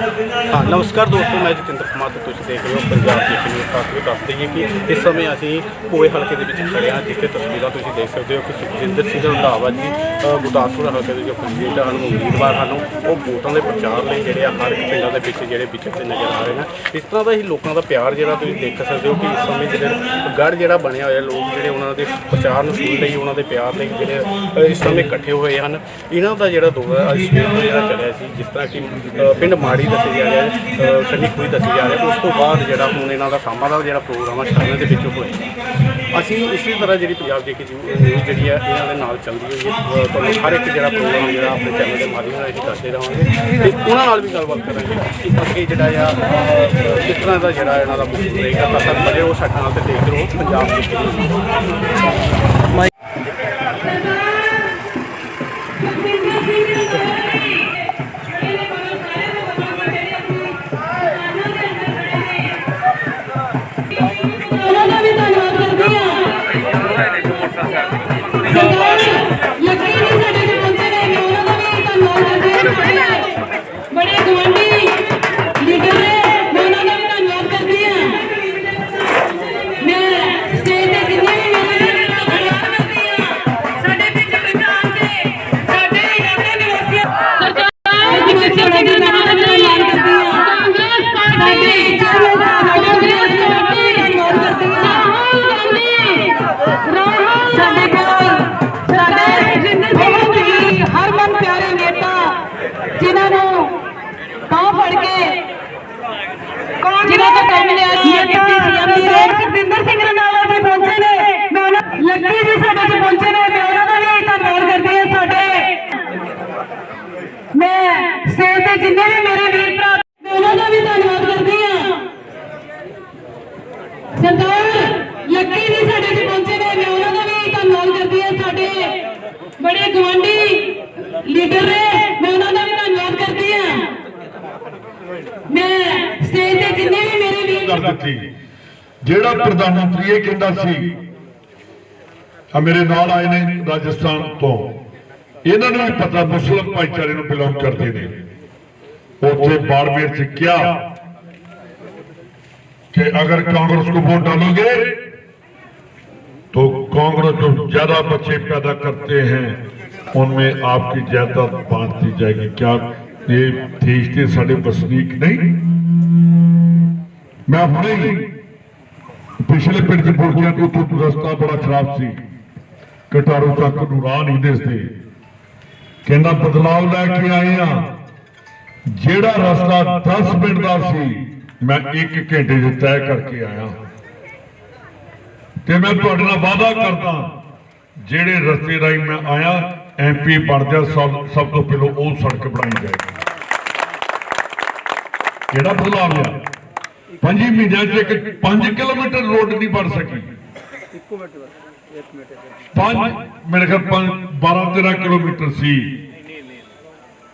ਹਾਂ, ਨਮਸਕਾਰ ਦੋਸਤੋ, ਮੈਂ ਜਤਿੰਦਰ ਕੁਮਾਰ ਤੇ ਤੁਸੀਂ ਦੇਖ ਰਹੇ ਹੋ ਪੰਜਾਬ ਦੀ ਨਿਊਜ਼ ਸਾਥ ਵਿੱਚ ਦੱਸ ਦਈਏ ਕਿ ਇਸ ਸਮੇਂ ਅਸੀਂ ਕੋਏ ਹਲਕੇ ਦੇ ਵਿੱਚ ਖੜੇ ਹਾਂ, ਜਿੱਥੇ ਤਸਵੀਰਾਂ ਤੁਸੀਂ ਦੇਖ ਸਕਦੇ ਹੋ ਕਿ ਸੁਖਜਿੰਦਰ ਸਿੰਘ ਰੰਧਾਵਾ ਜੀ ਗੁਰਦਾਸਪੁਰ ਹਲਕੇ ਦੇ ਜੋ ਕੈਂਡੀਡੇਟ ਹਨ, ਉਮੀਦਵਾਰ ਹਨ, ਉਹ ਵੋਟਾਂ ਦੇ ਪ੍ਰਚਾਰ ਲਈ ਜਿਹੜੇ ਆ ਹਰ ਇੱਕ ਪਿੰਡਾਂ ਦੇ ਵਿੱਚ ਜਿਹੜੇ ਵਿਚਰਦੇ ਨਜ਼ਰ ਆ ਰਹੇ ਨੇ। ਇਸ ਤਰ੍ਹਾਂ ਦਾ ਹੀ ਲੋਕਾਂ ਦਾ ਪਿਆਰ ਜਿਹੜਾ ਤੁਸੀਂ ਦੇਖ ਸਕਦੇ ਹੋ ਕਿ ਇਸ ਸਮੇਂ ਜਿਹੜੇ ਗੜ ਜਿਹੜਾ ਬਣਿਆ ਹੋਇਆ, ਲੋਕ ਜਿਹੜੇ ਉਹਨਾਂ ਦੇ ਪ੍ਰਚਾਰ ਨੂੰ ਸੁਣ ਲਈ, ਉਹਨਾਂ ਦੇ ਪਿਆਰ ਲਈ ਜਿਹੜੇ ਇਸ ਸਮੇਂ ਇਕੱਠੇ ਹੋਏ ਹਨ। ਇਹਨਾਂ ਦਾ ਜਿਹੜਾ ਦੌਰਾ ਅੱਜ ਸਵੇਰ ਤੋਂ ਜਿਹੜਾ ਚੱਲਿਆ ਸੀ, ਜਿਸ ਤਰ੍ਹਾਂ ਕਿ ਪਿੰਡ ਮਾੜੀ ਦੱਸਿਆ ਜਾ ਰਿਹਾ ਹੈ ਸੰਨੀ ਖੂਹੀ ਦੱਸਿਆ ਜਾ ਰਿਹਾ। ਉਸ ਤੋਂ ਬਾਅਦ ਜਿਹੜਾ ਹੁਣ ਇਹਨਾਂ ਦਾ ਸਾਂਭਾ ਦਾ ਜਿਹੜਾ ਪ੍ਰੋਗਰਾਮ ਆ ਸ਼ਾਮਲ ਦੇ ਵਿੱਚੋਂ ਹੋਇਆ ਅਸੀਂ ਇਸੇ ਤਰ੍ਹਾਂ ਜਿਹੜੀ ਪੰਜਾਬ ਦੇ ਕੀ ਨਿਊਜ਼ ਜਿਹੜੀ ਹੈ ਇਹਨਾਂ ਦੇ ਨਾਲ ਚੱਲਦੀ ਹੋਈ ਹੈ। ਤੁਹਾਨੂੰ ਹਰ ਇੱਕ ਜਿਹੜਾ ਪ੍ਰੋਗਰਾਮ ਜਿਹੜਾ ਆਪਣੇ ਚੈਨਲ ਦੇ ਮਾਧਿਅਮ ਨਾਲ ਅਸੀਂ ਦੱਸਦੇ ਰਹਾਂਗੇ। ਤੇ ਉਹਨਾਂ ਨਾਲ ਵੀ ਗੱਲਬਾਤ ਕਰਾਂਗੇ ਕਿ ਅੱਗੇ ਜਿਹੜਾ ਆ ਕਿਸ ਤਰ੍ਹਾਂ ਦਾ ਜਿਹੜਾ ਇਹਨਾਂ ਦਾ ਮੁੱਖ ਰਹੇਗਾ। ਤਾਂ ਤੱਕ ਬਣੇ ਉਹ ਸਾਡੇ ਨਾਲ ਤੇ ਦੇਖਦੇ ਰਹੋ ਪੰਜਾਬ ਦੇ ਹਾਂ ਸਰਦਾਰ ਦੀ ਰੇਡ ਸੁਖਵਿੰਦਰ ਸਿੰਘ ਰੰਧਾਵਾ ਜੀ ਪਹੁੰਚੇ ਨੇ ਮੈਂ ਉਹਨਾਂ ਲੱਕੀ ਜੀ ਸਾਡੇ ਚ ਪਹੁੰਚੇ ਨੇ ਮੈਂ ਉਹਨਾਂ ਦਾ ਵੀ ਧੰਨਵਾਦ ਕਰਦੀ ਹਾਂ ਸਾਡੇ ਮੈਂ ਸਟੇਜ ਤੇ ਜਿੰਨੇ ਵੀ ਮੇਰੇ ਵੀਰ ਭਰਾ ਮੈਂ ਉਹਨਾਂ ਦਾ ਵੀ ਧੰਨਵਾਦ ਕਰਦੀ ਹਾਂ ਸਰਦਾਰ ਲੱਕੀ ਜੀ ਸਾਡੇ ਚ ਪਹੁੰਚੇ ਨੇ ਮੈਂ ਉਹਨਾਂ ਦਾ ਵੀ ਧੰਨਵਾਦ ਕਰਦੀ ਹਾਂ ਸਾਡੇ ਬੜੇ ਗਵਾਂਢੀ ਲੀਡਰ ਨੇ ਮੈਂ ਉਹਨਾਂ ਦਾ ਵੀ ਧੰਨਵਾਦ ਕਰਦੀ ਹਾਂ ਮੈਂ ਸਟੇਜ ਤੇ ਜਿੰਨੇ ਵੀ ਮੇਰੇ ਵੀਰ ਕਰ ਦਿੱਤੀ ਜਿਹੜਾ ਪ੍ਰਧਾਨ ਮੰਤਰੀ ਇਹ ਕਹਿੰਦਾ ਸੀ ਆ ਮੇਰੇ ਨਾਲ ਆਏ ਨੇ ਰਾਜਸਥਾਨ ਤੋਂ ਇਹਨਾਂ ਨੂੰ ਵੀ ਪਤਾ ਮੁਸਲਮ ਭਾਈਚਾਰੇ ਨੂੰ ਬਿਲੋਂਗ ਕਰਦੇ ਨੇ ਉੱਥੇ ਬਾੜਮੇਰ ਚ ਕਿਹਾ कि अगर कांग्रेस को वोट डालोगे तो कांग्रेस जो ज्यादा बच्चे पैदा करते हैं उनमें आपकी जायदाद बांट दी जाएगी क्या ये देश के साढ़े बसनीक नहीं मैं ਹੁਣੇ ਹੀ ਪਿਛਲੇ ਪਿੰਡ ਚ ਪੁੱਜ ਗਿਆ ਕਿ ਰਸਤਾ ਬੜਾ ਖਰਾਬ ਸੀ। ਕਟਾਰੂ ਤੱਕ ਨੂੰ ਰਾਹ ਨਹੀਂ ਦਿਸਦੇ। ਕਹਿੰਦਾ, ਬਦਲਾਵ ਲੈ ਕੇ ਆਏ ਆ। ਜਿਹੜਾ ਰਸਤਾ 10 ਮਿੰਟ ਦਾ ਸੀ, ਮੈਂ 1 ਘੰਟੇ ਚ ਤੈਅ ਕਰਕੇ ਆਇਆ। ਤੇ ਮੈਂ ਤੁਹਾਡੇ ਨਾਲ ਵਾਅਦਾ ਕਰਦਾ, ਜਿਹੜੇ ਰਸਤੇ ਰਾਹੀਂ ਮੈਂ ਆਇਆ ਐਮਪੀ ਬਣ ਜਾ, ਸਭ ਸਭ ਤੋਂ ਪਹਿਲਾਂ ਉਹ ਸੜਕ ਬਣਾਈ ਜਾਏਗੀ। ਕਿਹੜਾ ਬਦਲਾਵ ਆ ਪੰਜੀ ਮਹੀਨਿਆਂ ਚ ਇੱਕ 5 ਕਿਲੋਮੀਟਰ ਰੋਡ ਨਹੀਂ ਬਣ ਸਕੀ। ਪੰਜ ਮੇਰੇ ਖਿਆਲ 12 13 ਕਿਲੋਮੀਟਰ ਸੀ।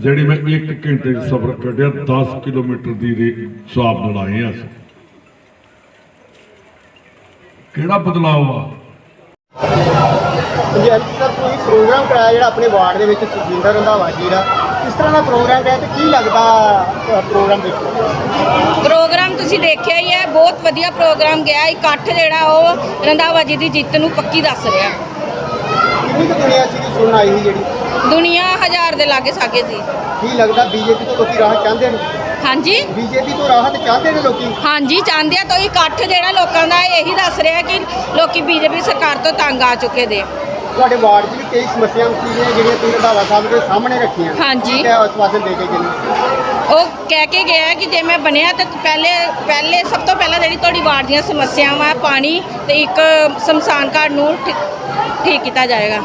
ਜਿਹੜੀ ਮੈਂ 1 ਘੰਟੇ ਚ ਸਫ਼ਰ ਕੱਢਿਆ 10 ਕਿਲੋਮੀਟਰ ਦੀ ਦੇ ਹਿਸਾਬ ਨਾਲ ਆਏ ਆ ਅਸੀਂ। ਕਿਹੜਾ ਬਦਲਾਅ ਆ? ਤੱਕ ਕੋਈ ਪ੍ਰੋਗਰਾਮ ਕਰਾਇਆ ਜਿਹੜਾ ਆਪਣੇ ਵਾਰਡ ਦੇ ਵਿੱਚ ਸੁਖਜਿੰਦਰ ਰੰਧਾਵਾ ਜੀ ਦਾ। ਕਿਸ ਤਰ੍ਹਾਂ ਦਾ ਪ੍ਰੋਗਰਾਮ ਹੈ ਤੇ ਕੀ ਲੱਗਦਾ ਪ੍ਰੋਗਰਾਮ ਦੇਖੋ ਪ੍ਰੋਗਰਾਮ ਤੁਸੀਂ ਦੇਖਿਆ ਹੀ ਹੈ ਬਹੁਤ ਵਧੀਆ ਪ੍ਰੋਗਰਾਮ ਗਿਆ ਇਕੱਠ ਜਿਹੜਾ ਉਹ ਰੰਧਾਵਾ ਜੀ ਦੀ ਜਿੱਤ ਨੂੰ ਪੱਕੀ ਦੱਸ ਰਿਹਾ। ਕਿੰਨੀ ਕੁ ਦੁਨੀਆ ਸੀ ਸੁਣਨ ਆਈ ਸੀ ਜਿਹੜੀ? ਦੁਨੀਆ ਹਜ਼ਾਰ ਦੇ ਲਾਗੇ ਸਾਗੇ ਸੀ। ਕੀ ਲੱਗਦਾ ਬੀਜੇਪੀ ਤੋਂ ਲੋਕੀ ਰਾਹਤ ਚਾਹੁੰਦੇ ਨੇ? ਹਾਂਜੀ? ਬੀਜੇਪੀ ਤੋਂ ਰਾਹਤ ਚਾਹੁੰਦੇ ਨੇ ਲੋਕੀ? ਹਾਂਜੀ ਚਾਹੁੰਦੇ ਆ ਤਾਂ ਇਕੱਠ ਜਿਹੜਾ ਲੋਕਾਂ ਦਾ ਇਹੀ ਦੱਸ ਰਿਹਾ ਕਿ ਲੋਕੀ ਬੀਜੇਪੀ ਸਰਕਾਰ ਤੋਂ ਤੰਗ ਆ ਚੁੱਕੇ ਦੇ। ਤੁਹਾਡੇ ਵਾਰਡ 'ਚ ਵੀ ਕਈ ਸਮੱਸਿਆਵਾਂ ਸੀ ਜਿਹੜੀਆਂ ਤੁਸੀਂ ਰੰਧਾਵਾ ਸਾਹਿਬ ਦੇ ਸਾਹਮਣੇ ਰੱਖੀਆਂ। ਹਾਂਜੀ। ਕੀ ਆਸਵਾਸਨ ਦੇ ਕੇ ਗਏ ਨੇ? ਉਹ ਕਹਿ ਕੇ ਗਿਆ ਕਿ ਜੇ ਮੈਂ ਬਣਿਆ ਤਾਂ ਪਹਿਲੇ ਪਹਿਲੇ ਸਭ ਤੋਂ ਪਹਿਲਾਂ ਜਿਹੜੀ ਤੁਹਾਡੀ ਵਾਰਡ ਦੀਆਂ ਸਮੱਸਿਆਵਾਂ ਹੈ ਪਾਣੀ ਤੇ ਇੱਕ ਸ਼ਮਸ਼ਾਨ ਘਾਟ ਨੂੰ ਠੀ- ਠੀਕ ਕੀਤਾ ਜਾਏਗਾ।